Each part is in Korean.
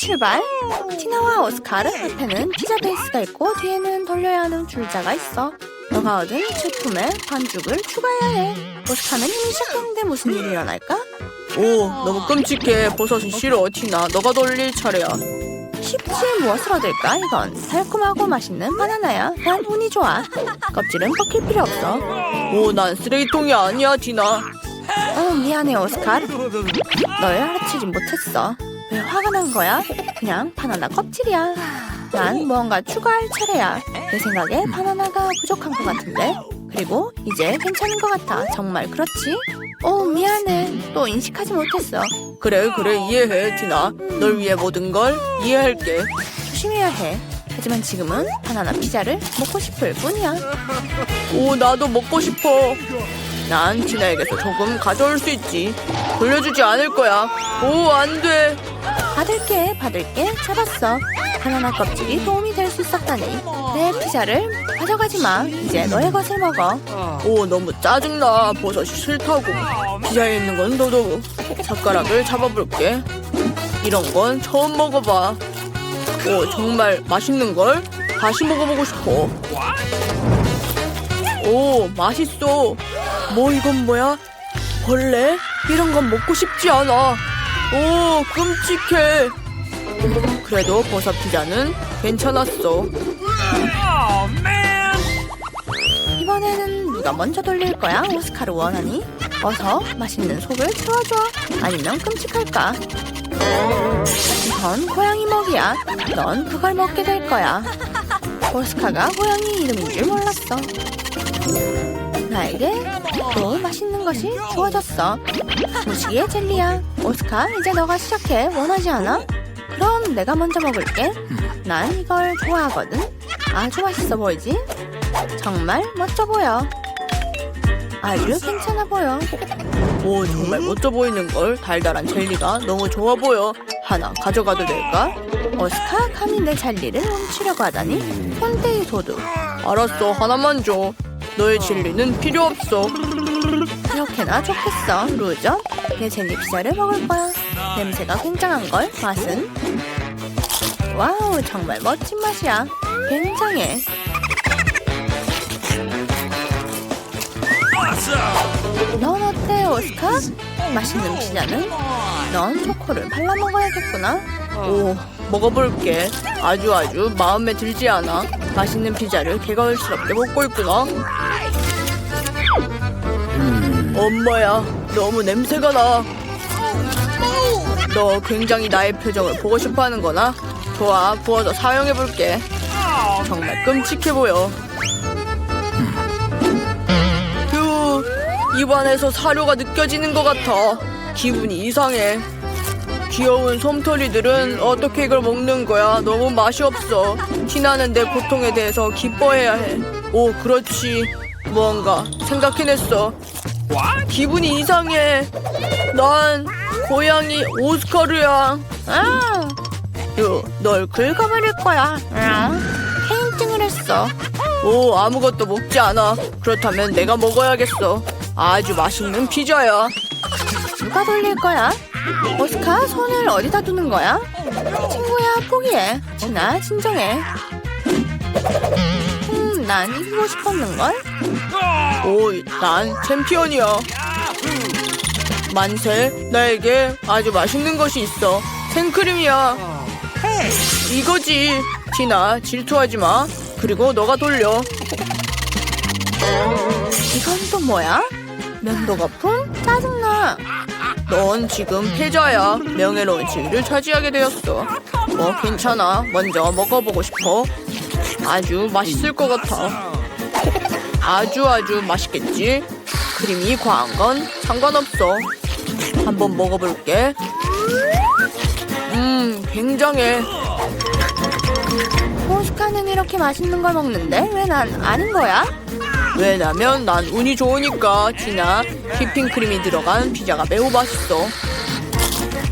출발. 티나와 오스카르 앞에는 피자 베이스가 있고 뒤에는 돌려야 하는 줄자가 있어. 너가 얻은 제품에 반죽을 추가해야 해. 오스카는 이미 시작했는데 무슨 일이 일어날까? 오, 너무 끔찍해. 버섯이 싫어, 티나. 너가 돌릴 차례야. 쉽지 무엇을 얻을까? 이건 달콤하고 맛있는 바나나야. 난 운이 좋아. 껍질은 벗길 필요 없어. 오, 난 쓰레기통이 아니야, 티나. 어 미안해 오스카르. 널 알아채지 못했어. 왜 화가 난 거야? 그냥 바나나 껍질이야. 난 무언가 추가할 차례야. 내 생각에 바나나가 부족한 것 같은데. 그리고 이제 괜찮은 것 같아. 정말 그렇지? 오 미안해. 또 인식하지 못했어. 그래, 그래, 이해해, 티나. 널 위해 모든 걸 이해할게. 조심해야 해. 하지만 지금은 바나나 피자를 먹고 싶을 뿐이야. 오, 나도 먹고 싶어. 난 티나에게서 조금 가져올 수 있지. 돌려주지 않을 거야. 오, 안 돼. 받을게, 받을게. 잡았어. 바나나 껍질이 도움이 될 수 있었다니. 내 피자를 가져가지 마. 이제 너의 것을 먹어. 오, 너무 짜증나. 버섯이 싫다고. 피자에 있는 건 너도. 젓가락을 잡아볼게. 이런 건 처음 먹어봐. 오, 정말 맛있는 걸? 다시 먹어보고 싶어. 오, 맛있어. 뭐 이건 뭐야? 벌레? 이런 건 먹고 싶지 않아. 오, 끔찍해. 그래도 버섯 피자는 괜찮았어. 이번에는 누가 먼저 돌릴 거야? 오스카르 원하니? 어서 맛있는 속을 채워줘. 아니면 끔찍할까? 이건 고양이 먹이야. 넌 그걸 먹게 될 거야. 오스카가 고양이 이름인 줄 몰랐어. 나에게 또 맛있는 것이 주어졌어. 무시의 젤리야. 오스카, 이제 너가 시작해. 원하지 않아? 그럼 내가 먼저 먹을게. 난 이걸 좋아하거든. 아주 맛있어 보이지? 정말 멋져 보여. 아주 괜찮아 보여. 오 정말 멋져 보이는 걸 달달한 젤리가 너무 좋아 보여 하나 가져가도 될까? 오스카 감히 내 젤리를 훔치려고 하다니 손대이 도둑. 알았어 하나만 줘 너의 젤리는 필요 없어 그렇게나 좋겠어, 루저. 내 젤리 피자를 먹을 거야. 냄새가 굉장한 걸. 맛은 와우, 정말 멋진 맛이야. 굉장해. 넌 어때, 오스카? 맛있는 피자는? 넌 초코를 발라 먹어야겠구나. 오 먹어볼게. 아주 아주 마음에 들지 않아? 맛있는 피자를 개걸스럽게 먹고 있구나. 엄마야 너무 냄새가 나 너 굉장히 나의 표정을 보고 싶어 하는 거나? 좋아 부어서 사용해볼게. 정말 끔찍해 보여. 휴 입안에서 사료가 느껴지는 것 같아. 기분이 이상해 귀여운 솜털이들은 어떻게 이걸 먹는 거야? 너무 맛이 없어. 티나는 내 고통에 대해서 기뻐해야 해. 오, 그렇지. 무언가 생각해냈어. 기분이 이상해. 난 고양이 오스카르야. 아, 유, 널 긁어버릴 거야. 페인팅을 했어. 오, 아무것도 먹지 않아. 그렇다면 내가 먹어야겠어. 아주 맛있는 피자야. 누가 돌릴 거야? 오스카 손을 어디다 두는 거야? 친구야 포기해 진아 진정해 음, 난 이기고 싶었는걸? 오, 난 챔피언이야. 만세, 나에게 아주 맛있는 것이 있어. 생크림이야. 이거지. 티나, 질투하지 마. 그리고 너가 돌려. 이건 또 뭐야? 면도 거품? 짜증나 넌 지금 패자야. 명예로운 지위를 차지하게 되었어. 뭐 괜찮아. 먼저 먹어보고 싶어. 아주 맛있을 것 같아. 아주 아주 맛있겠지? 크림이 과한 건 상관없어. 한번 먹어볼게. 음, 굉장해. 오스카는 이렇게 맛있는 걸 먹는데 왜 난 아닌 거야? 왜냐면 난 운이 좋으니까 티나 휘핑크림이 들어간 피자가 매우 맛있어.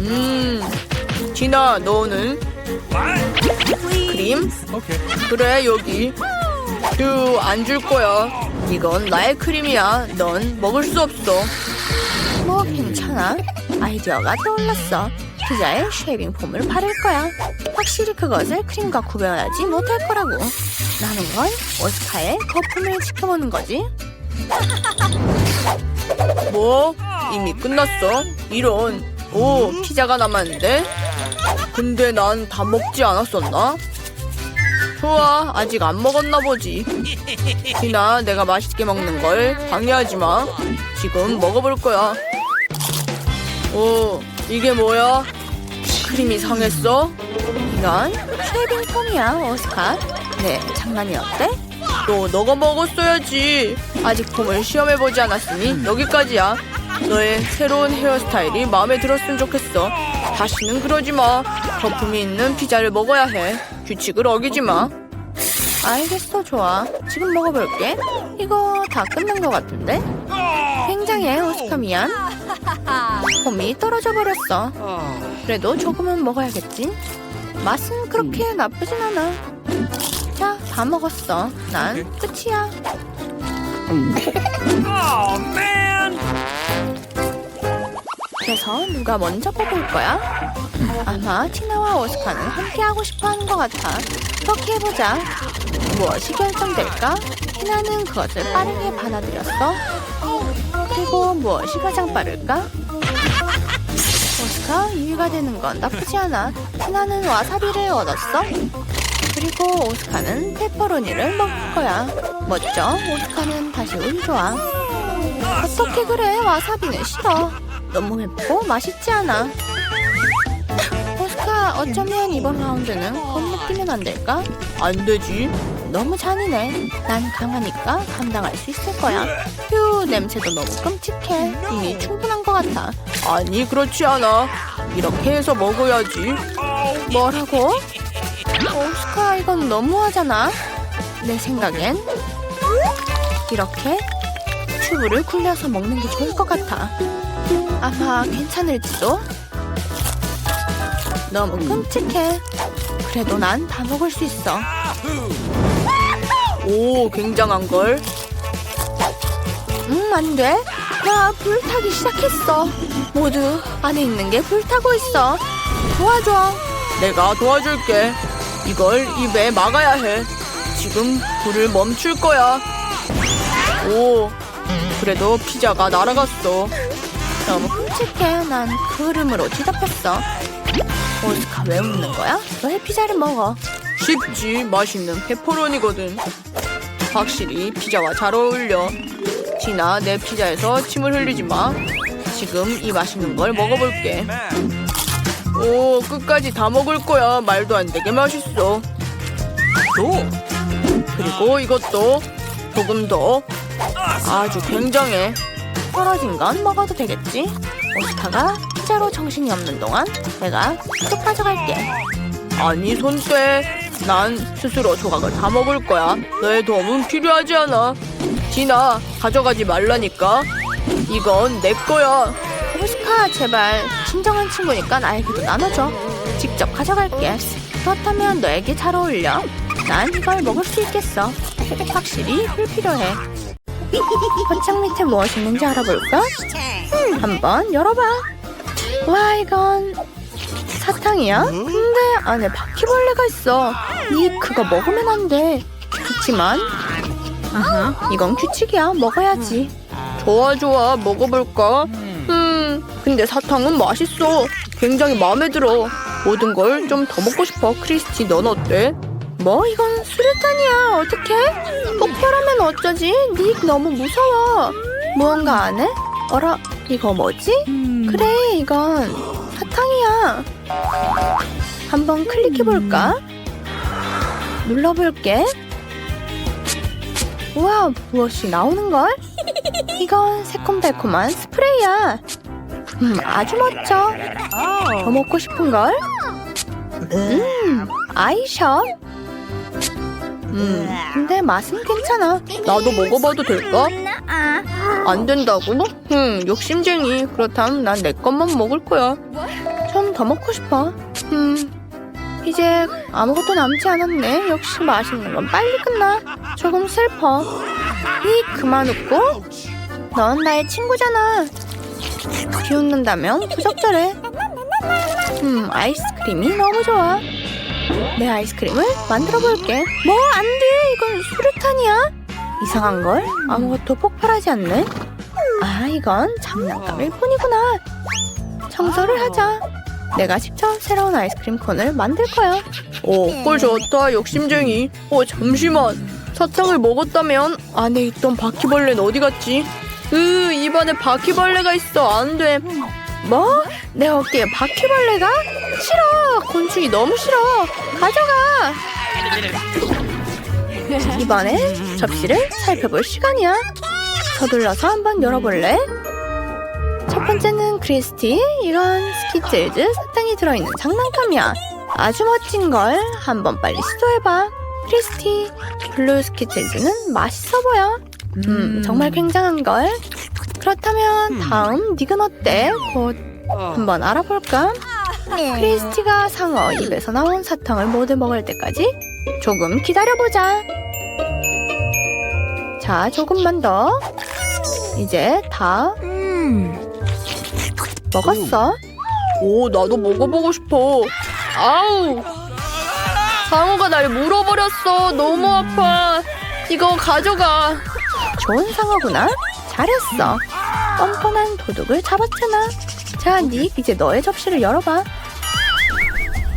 음, 티나 너는 크림? 그래 여기. 휴, 안줄 거야. 이건 나의 크림이야. 넌 먹을 수 없어. 뭐 괜찮아 아이디어가 떠올랐어 피자에 쉐이빙 폼을 바를 거야. 확실히 그것을 크림과 구별하지 못할 거라고. 나는 건 오스카의 거품을 지켜보는 거지. 뭐? 이미 끝났어? 이런. 오, 피자가 남았는데? 근데 난 다 먹지 않았었나? 좋아, 아직 안 먹었나 보지. 티나, 내가 맛있게 먹는 걸 방해하지 마. 지금 먹어볼 거야. 오, 이게 뭐야? 크림이 상했어? 이건 쉐이빙 폼이야, 오스카. 네, 장난이 어때? 또 너가 먹었어야지. 아직 폼을 시험해보지 않았으니 여기까지야. 너의 새로운 헤어스타일이 마음에 들었으면 좋겠어. 다시는 그러지 마. 거품이 있는 피자를 먹어야 해. 규칙을 어기지 마. 알겠어, 좋아. 지금 먹어볼게. 이거 다 끝난 것 같은데? 굉장해, 오스카 미안. 폼이 떨어져 버렸어. 그래도 조금은 먹어야겠지? 맛은 그렇게 나쁘진 않아. 자, 다 먹었어. 난 끝이야. Man! 그래서 누가 먼저 뽑을 거야? 아마 티나와 오스카는 함께 하고 싶어 하는 것 같아. 그렇게 해보자. 무엇이 결정될까? 티나는 그것을 빠르게 받아들였어. 그리고 무엇이 가장 빠를까? 오스카 2위가 되는 건 나쁘지 않아. 티나는 와사비를 얻었어. 그리고 오스카는 페퍼로니를 먹을 거야. 멋져. 오스카는 다시 운 좋아. 어떻게 그래? 와사비는 싫어. 너무 맵고 맛있지 않아. 오스카, 어쩌면 이번 라운드는 건너뛰면 안 될까? 안 되지. 너무 잔인해. 난 강하니까 감당할 수 있을 거야. 휴, 냄새도 너무 끔찍해. 이미 충분한 것 같아. 아니, 그렇지 않아. 이렇게 해서 먹어야지. 뭐라고? 오스카, 이건 너무하잖아. 내 생각엔 이렇게 튜브를 굴려서 먹는 게 좋을 것 같아. 아마 괜찮을지도. 너무 끔찍해. 그래도 난 다 먹을 수 있어. 오, 굉장한 걸. 음, 안 돼. 야, 불타기 시작했어. 모두 안에 있는 게 불타고 있어. 도와줘. 내가 도와줄게. 이걸 입에 막아야 해. 지금 불을 멈출 거야. 오, 그래도 피자가 날아갔어. 너무 끔찍해. 난그 흐름으로 뒤덮였어. 오스카 왜 웃는 거야? 너의 피자를 먹어. 쉽지, 맛있는 페퍼로니거든. 확실히 피자와 잘 어울려. 티나, 내 피자에서 침을 흘리지 마. 지금 이 맛있는 걸 먹어볼게. 오, 끝까지 다 먹을 거야. 말도 안 되게 맛있어. Cool. 그리고 이것도 조금 더 아주 굉장해. 떨어진 건 먹어도 되겠지? 오스카가 피자로 정신이 없는 동안 내가 쭉 가져갈게. 아니 손 떼. 난 스스로 조각을 다 먹을 거야. 너의 도움은 필요하지 않아. 디나 가져가지 말라니까. 이건 내 거야. 오스카 제발 진정한 친구니까 나에게도 나눠줘. 직접 가져갈게. 그렇다면 너에게 잘 어울려. 난 이걸 먹을 수 있겠어. 확실히 불필요해. 포장 밑에 무엇이 있는지 알아볼까? 음, 한번 열어봐. 와 이건 사탕이야? 근데 안에 바퀴벌레가 있어. 니 그거 먹으면 안 돼. 그렇지만 이건 규칙이야. 먹어야지. 좋아 좋아 먹어볼까? 음 근데 사탕은 맛있어. 굉장히 마음에 들어. 모든 걸 좀 더 먹고 싶어. 크리스티 넌 어때? 뭐 이건 수류탄이야 어떡해 폭발하면 어쩌지 닉 너무 무서워 무언가 안 해? 어라 이거 뭐지? 그래 이건 사탕이야 한번 클릭해볼까? 눌러볼게 우와 무엇이 나오는걸? 이건 새콤달콤한 스프레이야 음 아주 멋져 더 먹고 싶은걸? 음 아이셔 음, 근데 맛은 괜찮아. 나도 먹어봐도 될까? 안 된다고? 흠 욕심쟁이. 그렇다면 난 내 것만 먹을 거야. 좀 더 먹고 싶어. 음, 이제 아무것도 남지 않았네. 역시 맛있는 건 빨리 끝나. 조금 슬퍼. 이 그만 웃고. 넌 나의 친구잖아. 비웃는다면 부적절해. 음, 아이스크림이 너무 좋아. 내 아이스크림을 만들어 볼게. 뭐, 안 돼. 이건 수류탄이야. 이상한 걸 아무것도 폭발하지 않는. 아, 이건 장난감일 뿐이구나. 청소를 하자. 내가 직접 새로운 아이스크림 콘을 만들 거야. 오, 꿀 좋다. 욕심쟁이. 어, 잠시만. 사탕을 먹었다면 안에 있던 바퀴벌레는 어디 갔지? 으, 입안에 바퀴벌레가 있어. 안 돼. 뭐? 내 어깨에 바퀴벌레가? 싫어! 곤충이 너무 싫어! 가져가! 이번에 접시를 살펴볼 시간이야. 서둘러서 한번 열어볼래? 첫 번째는 크리스티. 이건 스키틀즈 사탕이 들어있는 장난감이야. 아주 멋진 걸 한번 빨리 시도해봐. 크리스티. 블루 스키틀즈는 맛있어 보여. 음, 정말 굉장한 걸. 그렇다면 다음 닉은 어때? 곧 한번 알아볼까? 크리스티가 상어 입에서 나온 사탕을 모두 먹을 때까지 조금 기다려보자. 자, 조금만 더. 이제 다 먹었어. 오, 나도 먹어보고 싶어. 아우! 상어가 날 물어버렸어. 너무 아파. 이거 가져가. 좋은 상어구나. 잘했어. 뻔뻔한 도둑을 잡았잖아. 자, 닉 이제 너의 접시를 열어봐.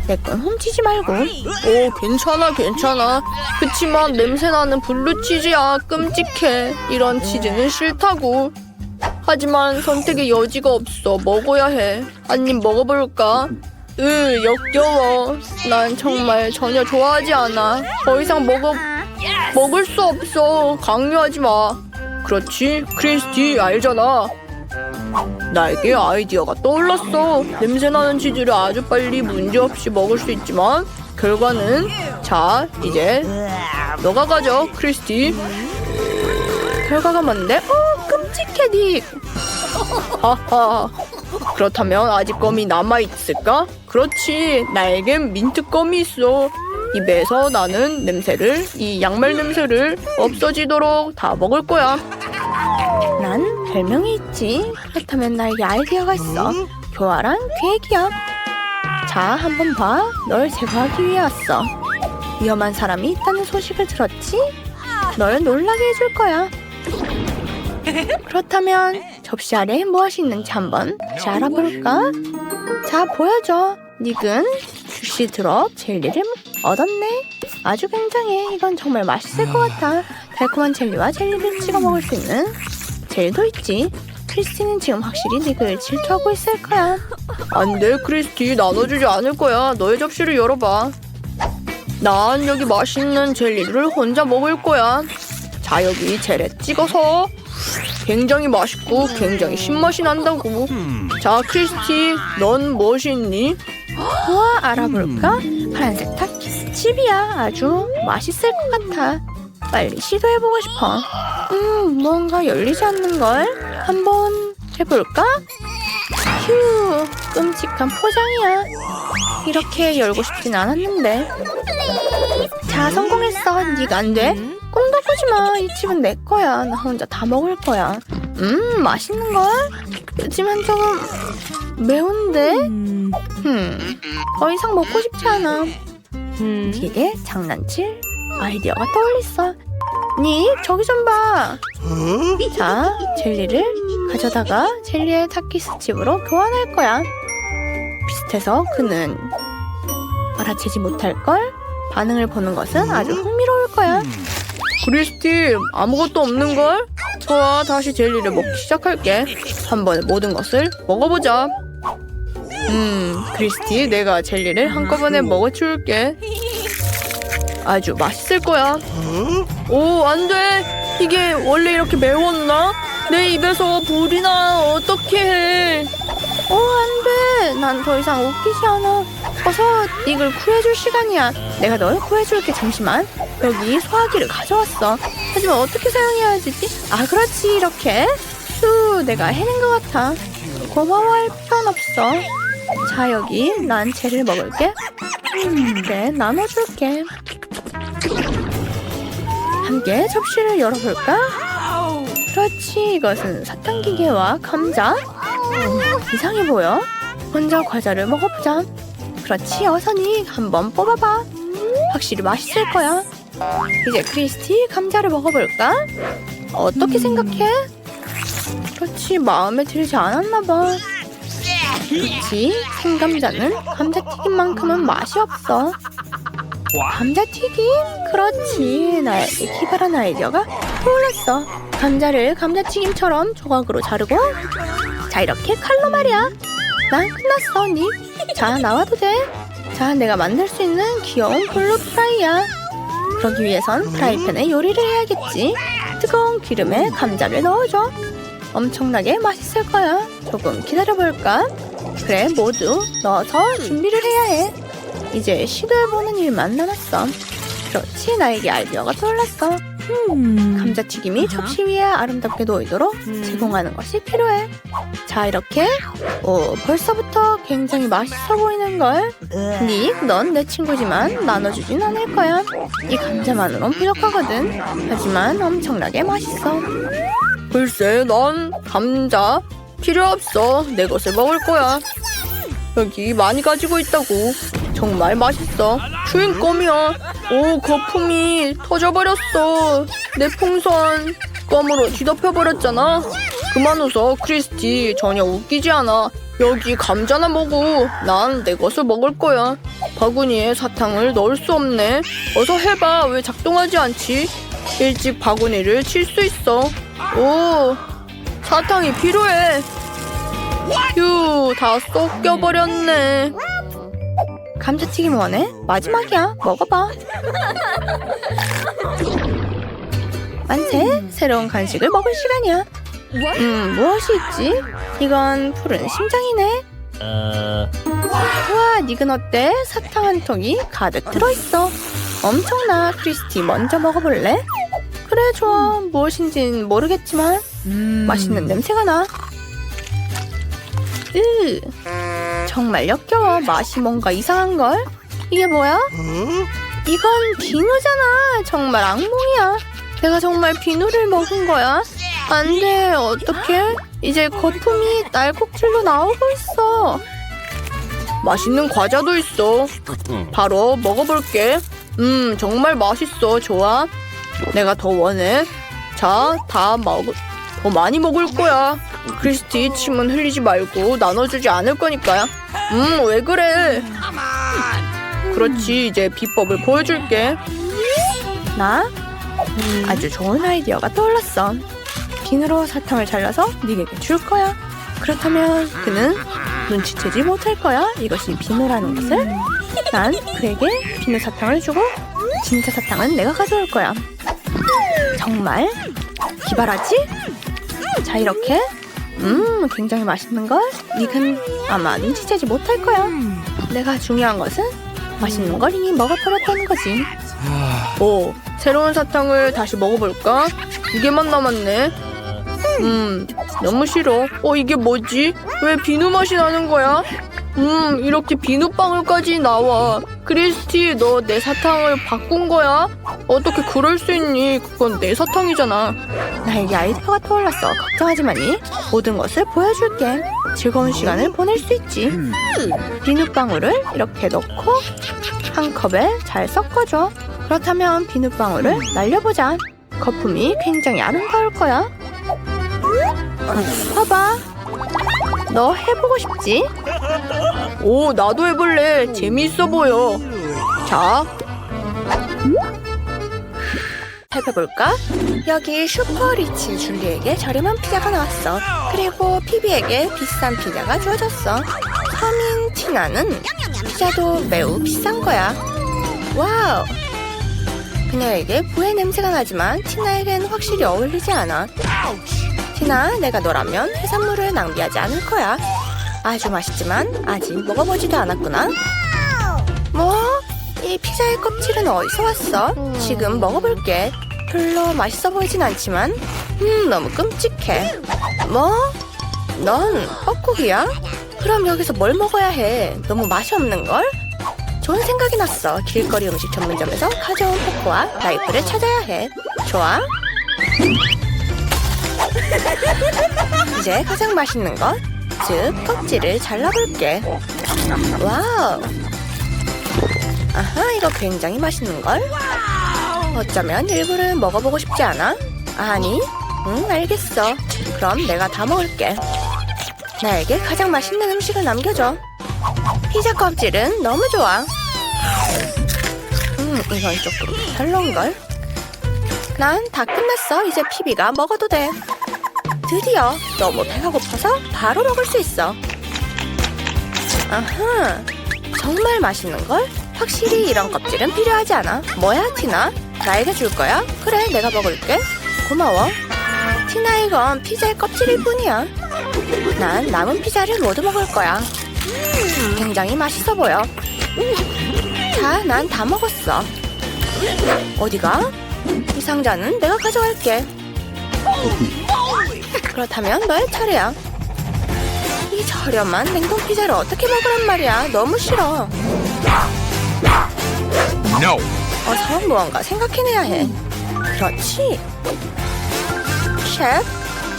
내 건 훔치지 말고. 오, 괜찮아, 괜찮아. 그치만 냄새나는 블루치즈야. 끔찍해. 이런 치즈는 싫다고. 하지만 선택의 여지가 없어. 먹어야 해. 한 입 먹어볼까? 으, 역겨워. 난 정말 전혀 좋아하지 않아. 더 이상 먹어, 먹을 수 없어. 강요하지 마. 그렇지, 크리스티, 알잖아. 나에게 아이디어가 떠올랐어. 냄새나는 치즈를 아주 빨리 문제없이 먹을 수 있지만 결과는 자 이제 너가 가져 크리스티. 결과가 뭔데? 어 끔찍해 닉. 하하. 그렇다면 아직 껌이 남아 있을까? 그렇지. 나에겐 민트 껌이 있어. 입에서 나는 냄새를 이 양말 냄새를 없어지도록 다 먹을 거야. 난 별명이 있지. 그렇다면 나에게 아이디어가 있어. 교활한 계획이야. 자, 한번 봐. 널 제거하기 위해 왔어. 위험한 사람이 있다는 소식을 들었지? 널 놀라게 해줄 거야. 그렇다면 접시 아래에 무엇이 있는지 한번 다시 알아볼까? 자, 보여줘. 닉은 주시 드롭 젤리를 얻었네. 아주 굉장해. 이건 정말 맛있을 것 같아. 달콤한 젤리와 젤리를 찍어 먹을 수 있는 젤도 있지. 크리스티는 지금 확실히 닉을 질투하고 있을 거야. 안 돼, 크리스티. 나눠주지 않을 거야. 너의 접시를 열어봐. 난 여기 맛있는 젤리를 혼자 먹을 거야. 자, 여기 젤에 찍어서. 굉장히 맛있고 굉장히 신맛이 난다고. 자, 크리스티, 넌 무엇이 있니? 우와, 알아볼까? 파란색 타키스 칩이야. 아주 맛있을 것 같아. 빨리 시도해보고 싶어. 음, 뭔가 열리지 않는걸? 한번 해볼까? 휴, 끔찍한 포장이야. 이렇게 열고 싶진 않았는데. 자, 성공했어. 네가 안 돼? 꿈도 꾸지 마. 이 칩은 내 거야. 나 혼자 다 먹을 거야. 음, 맛있는 걸? 그렇지만 조금 매운데? 흠, 더 이상 먹고 싶지 않아. 닉에 장난칠 아이디어가 떠올렸어. 닉, 저기 좀 봐. 자, 젤리를 가져다가 젤리의 타키스 칩으로 교환할 거야. 비슷해서 그는 알아채지 못할 걸. 반응을 보는 것은 아주 흥미로울 거야. 크리스티, 아무것도 없는걸? 좋아, 다시 젤리를 먹기 시작할게. 한 번에 모든 것을 먹어보자. 음, 크리스티, 내가 젤리를 한꺼번에 먹어치울게. 아주 맛있을 거야. 오, 안 돼. 이게 원래 이렇게 매웠나? 내 입에서 불이 나. 어떻게 해? 오, 안 돼. 난 더 이상 웃기지 않아. 어서 닉을 구해줄 시간이야. 내가 널 구해줄게. 잠시만. 여기 소화기를 가져왔어. 하지만 어떻게 사용해야 되지? 아, 그렇지. 이렇게. 휴, 내가 해낸 것 같아. 고마워할 필요는 없어. 자, 여기 난 젤을 먹을게. 음, 네, 나눠줄게. 함께 접시를 열어볼까? 그렇지, 이것은 사탕 기계와 감자. 음, 이상해 보여. 먼저 과자를 먹어보자. 그렇지, 어선이 한번 뽑아봐. 확실히 맛있을 거야. 이제 크리스티 감자를 먹어볼까? 어떻게 생각해? 그렇지, 마음에 들지 않았나 봐. 그렇지, 생감자는 감자튀김만큼은 맛이 없어. 감자튀김? 그렇지, 나에게 기발한 아이디어가 떠올랐어. 감자를 감자튀김처럼 조각으로 자르고 자 이렇게 칼로 말이야. 난 끝났어 언니. 자 나와도 돼. 자 내가 만들 수 있는 귀여운 블루 프라이야. 그러기 위해선 프라이팬에 요리를 해야겠지. 뜨거운 기름에 감자를 넣어줘. 엄청나게 맛있을 거야. 조금 기다려볼까? 그래 모두 넣어서 준비를 해야 해. 이제 시도해보는 일만 남았어. 그렇지 나에게 아이디어가 떠올랐어. 감자튀김이 접시 위에 아름답게 놓이도록 제공하는 것이 필요해. 자, 이렇게. 오, 벌써부터 굉장히 맛있어 보이는 걸. 닉, 넌 내 친구지만 나눠주진 않을 거야. 이 감자만으론 부족하거든. 하지만 엄청나게 맛있어. 글쎄, 난 감자 필요 없어. 내 것을 먹을 거야. 여기 많이 가지고 있다고. 정말 맛있어. 주인 껌이야. 오, 거품이 터져버렸어. 내 풍선 껌으로 뒤덮여버렸잖아. 그만 웃어, 크리스티. 전혀 웃기지 않아. 여기 감자나 먹어. 난 내 것을 먹을 거야. 바구니에 사탕을 넣을 수 없네. 어서 해봐. 왜 작동하지 않지? 일찍 바구니를 칠 수 있어. 오, 사탕이 필요해. 휴, 다 섞여버렸네. 감자튀김 원해? 마지막이야. 먹어봐. 만세, 새로운 간식을 먹을 시간이야. 음, 무엇이 있지? 이건 푸른 심장이네. 우와, 닉은 어때? 사탕 한 통이 가득 들어있어. 엄청나, 크리스티. 먼저 먹어볼래? 그래, 좋아. 무엇인진 모르겠지만 맛있는 냄새가 나. 으, 정말 역겨워. 맛이 뭔가 이상한걸? 이게 뭐야? 이건 비누잖아. 정말 악몽이야. 내가 정말 비누를 먹은 거야? 안 돼. 어떡해? 이제 거품이 날곡질로 나오고 있어. 맛있는 과자도 있어. 바로 먹어볼게. 음, 정말 맛있어. 좋아. 내가 더 원해. 자, 다 먹을, 더 많이 먹을 거야. 크리스티, 침은 흘리지 말고 나눠주지 않을 거니까요. 음, 왜 그래? 그렇지, 이제 비법을 보여줄게. 나 아주 좋은 아이디어가 떠올랐어. 비누로 사탕을 잘라서 닉에게 줄 거야. 그렇다면 그는 눈치채지 못할 거야. 이것이 비누라는 것을. 난 그에게 비누 사탕을 주고 진짜 사탕은 내가 가져올 거야. 정말 기발하지? 자 이렇게 음 굉장히 맛있는 걸 닉은 아마 눈치채지 못할 거야. 내가 중요한 것은 맛있는 걸 이미 먹어버렸다는 거지. 오, 새로운 사탕을 다시 먹어볼까? 두 개만 남았네. 음, 너무 싫어. 어, 이게 뭐지? 왜 비누 맛이 나는 거야? 음, 이렇게 비누방울까지 나와. 크리스티, 너 내 사탕을 바꾼 거야? 어떻게 그럴 수 있니? 그건 내 사탕이잖아. 나에게 아이디어가 떠올랐어. 걱정하지 마니. 모든 것을 보여줄게. 즐거운 시간을 보낼 수 있지. 비눗방울을 이렇게 넣고 한 컵에 잘 섞어줘. 그렇다면 비눗방울을 날려보자. 거품이 굉장히 아름다울 거야. 봐봐. 너 해보고 싶지? 오, 나도 해볼래. 재미있어 보여. 자, 살펴볼까? 여기 슈퍼리치 줄리에게 저렴한 피자가 나왔어. 그리고 피비에게 비싼 피자가 주어졌어. 서민 티나는 피자도 매우 비싼 거야. 와우! 그녀에게 부의 냄새가 나지만 티나에겐 확실히 어울리지 않아. 티나, 내가 너라면 해산물을 낭비하지 않을 거야. 아주 맛있지만 아직 먹어보지도 않았구나. 뭐? 이 피자의 껍질은 어디서 왔어? 지금 먹어볼게. 별로 맛있어 보이진 않지만, 음, 너무 끔찍해. 뭐? 넌 뻐꾸기야? 그럼 여기서 뭘 먹어야 해? 너무 맛이 없는걸? 좋은 생각이 났어. 길거리 음식 전문점에서 가져온 포크와 나이프를 찾아야 해. 좋아? 이제 가장 맛있는 것. 즉 껍질을 잘라볼게. 와우. 아하, 이거 굉장히 맛있는걸? 어쩌면 일부를 먹어보고 싶지 않아? 아니, 응, 알겠어. 그럼 내가 다 먹을게. 나에게 가장 맛있는 음식을 남겨줘. 피자 껍질은 너무 좋아. 음, 이건 조금 별론걸? 난 다 끝났어. 이제 피비가 먹어도 돼. 드디어 너무 배가 고파서 바로 먹을 수 있어. 아하, 정말 맛있는 걸? 확실히 이런 껍질은 필요하지 않아. 뭐야, 티나? 나에게 줄 거야? 그래, 내가 먹을게. 고마워. 티나, 이건 피자의 껍질일 뿐이야. 난 남은 피자를 모두 먹을 거야. 굉장히 맛있어 보여. 자, 난 다 먹었어. 어디가? 이 상자는 내가 가져갈게. 그렇다면 너의 차례야. 이 저렴한 냉동 피자를 어떻게 먹으란 말이야. 너무 싫어. No. 어서 무언가 생각해내야 해. 그렇지. 셰프,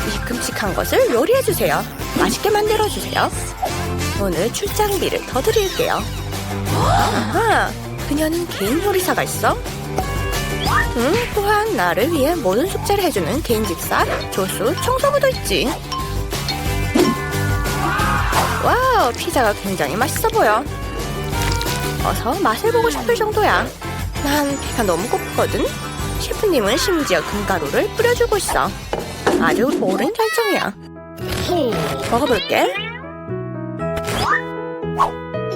이 끔찍한 것을 요리해주세요. 맛있게 만들어주세요. 오늘 출장비를 더 드릴게요. 아하, 그녀는 개인 요리사가 있어? 응, 또한 나를 위해 모든 숙제를 해주는 개인 집사, 조수, 청소부도 있지. 와우, 피자가 굉장히 맛있어 보여. 어서 맛을 보고 싶을 정도야. 난 배가 너무 고프거든. 셰프님은 심지어 금가루를 뿌려주고 있어. 아주 옳은 결정이야. 먹어볼게.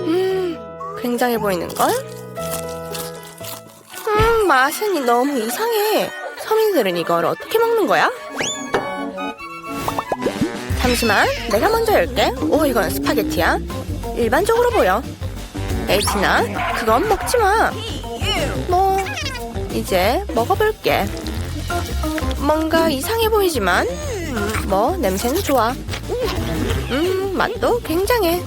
음, 굉장해 보이는걸? 음, 맛은 너무 이상해. 서민들은 이걸 어떻게 먹는 거야? 잠시만, 내가 먼저 열게. 오, 이건 스파게티야. 일반적으로 보여. 에이티나, 그건 먹지 마. 뭐, 이제 먹어볼게. 뭔가 이상해 보이지만, 뭐, 냄새는 좋아. 음, 맛도 굉장해.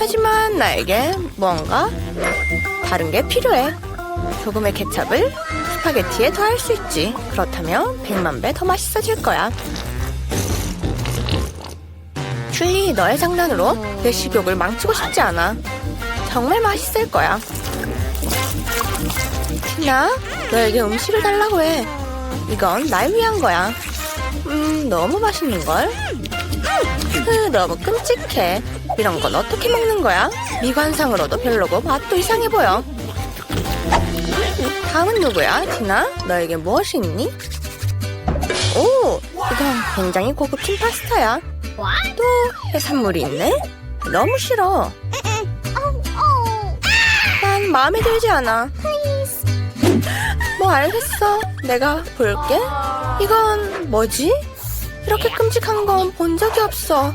하지만 나에게 뭔가 다른 게 필요해. 조금의 케찹을 스파게티에 더할 수 있지. 그렇다면 100만 배 더 맛있어질 거야. 슐리, 너의 장난으로 내 식욕을 망치고 싶지 않아. 정말 맛있을 거야. 티나, 너에게 음식을 달라고 해. 이건 날 위한 거야. 음, 너무 맛있는걸? 흐, 너무 끔찍해. 이런 건 어떻게 먹는 거야? 미관상으로도 별로고 맛도 이상해 보여. 다음은 누구야, 티나? 너에게 무엇이 있니? 오, 이건 굉장히 고급진 파스타야. 또 해산물이 있네? 너무 싫어. 난 마음에 들지 않아. 뭐 알겠어. 내가 볼게. 이건 뭐지? 이렇게 끔찍한 건 본 적이 없어.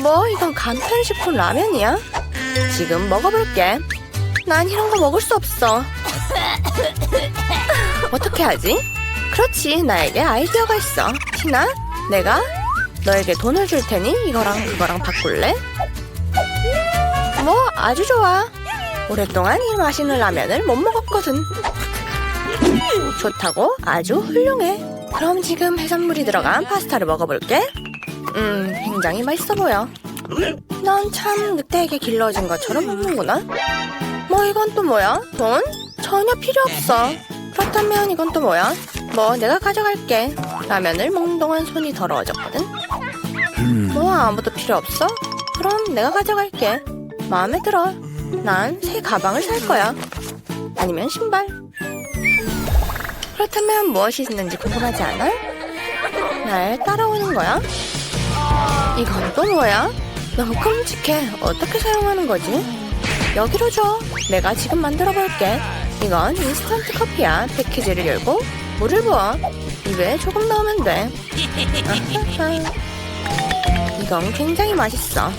뭐 이건 간편식품 라면이야? 지금 먹어볼게. 난 이런 거 먹을 수 없어. 어떻게 하지? 그렇지, 나에게 아이디어가 있어. 티나, 내가 너에게 돈을 줄 테니 이거랑 그거랑 바꿀래? 뭐 아주 좋아. 오랫동안 이 맛있는 라면을 못 먹었거든. 좋다고? 아주 훌륭해. 그럼 지금 해산물이 들어간 파스타를 먹어볼게. 음, 굉장히 맛있어 보여. 넌 참 늑대에게 길러진 것처럼 먹는구나. 뭐 이건 또 뭐야? 돈? 전혀 필요 없어. 그렇다면 이건 또 뭐야? 뭐 내가 가져갈게. 라면을 먹는 동안 손이 더러워졌거든. 뭐 아무도 필요 없어? 그럼 내가 가져갈게. 마음에 들어. 난 새 가방을 살 거야. 아니면 신발. 그렇다면 무엇이 있는지 궁금하지 않아? 날 따라오는 거야? 이건 또 뭐야? 너무 끔찍해. 어떻게 사용하는 거지? 여기로 줘. 내가 지금 만들어 볼게. 이건 인스턴트 커피야. 패키지를 열고 물을 부어. 입에 조금 넣으면 돼. 이건 굉장히 맛있어.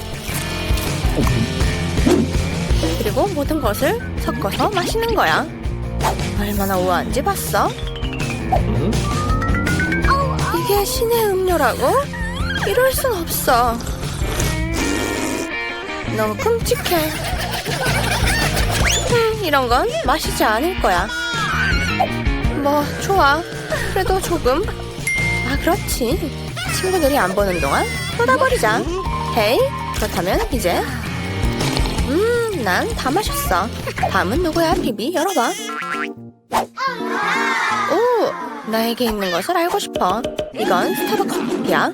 그리고 모든 것을 섞어서 마시는 거야. 얼마나 우아한지 봤어? 이게 신의 음료라고? 이럴 순 없어. 너무 끔찍해. 음, 이런 건 마시지 않을 거야. 뭐, 좋아. 그래도 조금. 아, 그렇지. 친구들이 안 보는 동안 쏟아버리자. 헤이, 그렇다면 이제 음, 난 다 마셨어. 다음은 누구야, 비비? 열어봐. 오, 나에게 있는 것을 알고 싶어. 이건 스타벅스 커피야.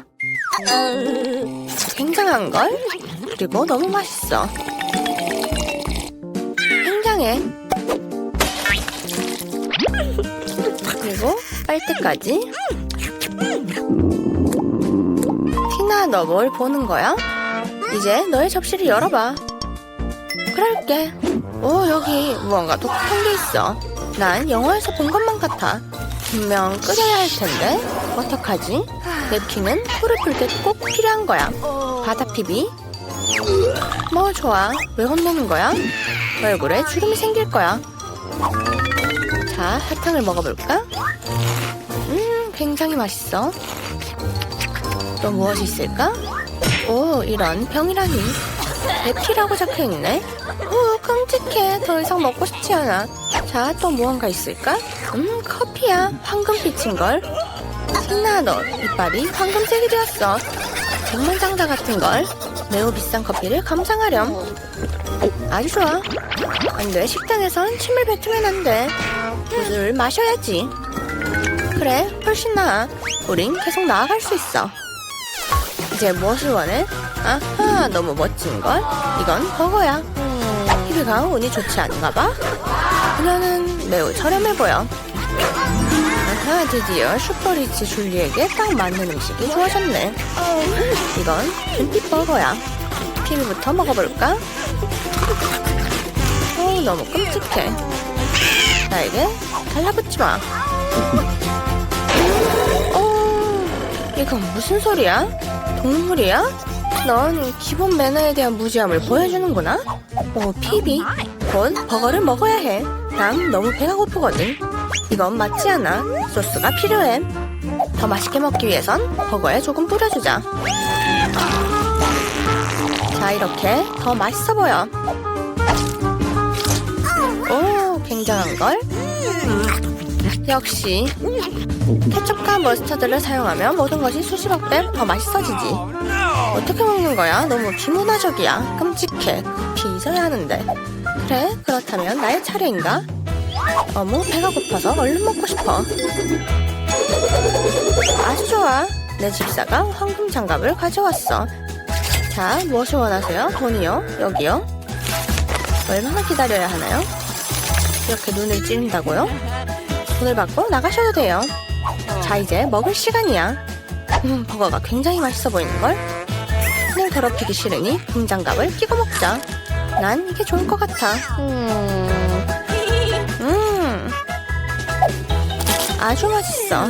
굉장한 걸. 그리고 너무 맛있어. 굉장해. 그리고 빨대까지. 티나, 너 뭘 보는 거야? 이제 너의 접시를 열어봐. 그럴게. 오, 여기 무언가 독특한 게 있어. 난 영화에서 본 것만 같아. 분명 끓여야 할 텐데. 어떡하지? 냅킨은 풀을 풀때꼭 필요한 거야. 바다 피비. 뭐 좋아. 왜 혼내는 거야? 얼굴에 주름이 생길 거야. 자, 사탕을 먹어볼까? 음, 굉장히 맛있어. 또 무엇이 있을까? 오, 이런 병이라니. 에피라고 적혀있네. 오, 끔찍해. 더 이상 먹고 싶지 않아. 자, 또 무언가 있을까? 음, 커피야. 황금빛인걸. 신나, 너 이빨이 황금색이 되었어. 백만장자 같은걸. 매우 비싼 커피를 감상하렴. 아주 좋아. 안 돼, 식당에선 침을 뱉으면 안 돼. 물을 마셔야지. 그래, 훨씬 나아. 우린 계속 나아갈 수 있어. 이제 무엇을 원해? 아하, 너무 멋진걸? 이건 버거야. 피비가 운이 좋지 않은가 봐? 그녀는 매우 저렴해 보여. 아하, 드디어 슈퍼리치 줄리에게 딱 맞는 음식이 주어졌네. 이건 빈빛 버거야. 피비부터 먹어볼까? 오, 너무 끔찍해. 나에게 달라붙지 마. 오, 이건 무슨 소리야? 동물이야? 넌 기본 매너에 대한 무지함을 보여주는구나? 오, 피비. 곧 버거를 먹어야 해. 난 너무 배가 고프거든. 이건 맞지 않아. 소스가 필요해. 더 맛있게 먹기 위해선 버거에 조금 뿌려주자. 자, 이렇게 더 맛있어 보여. 오, 굉장한걸? 역시 케첩과 머스타드를 사용하면 모든 것이 수십억 배 더 맛있어지지. 어떻게 먹는 거야? 너무 비문화적이야. 끔찍해. 잊어야 하는데. 그래, 그렇다면 나의 차례인가? 어머, 배가 고파서 얼른 먹고 싶어. 아주 좋아. 내 집사가 황금 장갑을 가져왔어. 자, 무엇을 원하세요? 돈이요? 여기요? 얼마나 기다려야 하나요? 이렇게 눈을 찌른다고요? 돈을 받고 나가셔도 돼요. 자, 이제 먹을 시간이야. 음, 버거가 굉장히 맛있어 보이는걸? 손을 더럽히기 싫으니 금장갑을 끼고 먹자. 난 이게 좋을 것 같아. 음, 음, 아주 맛있어.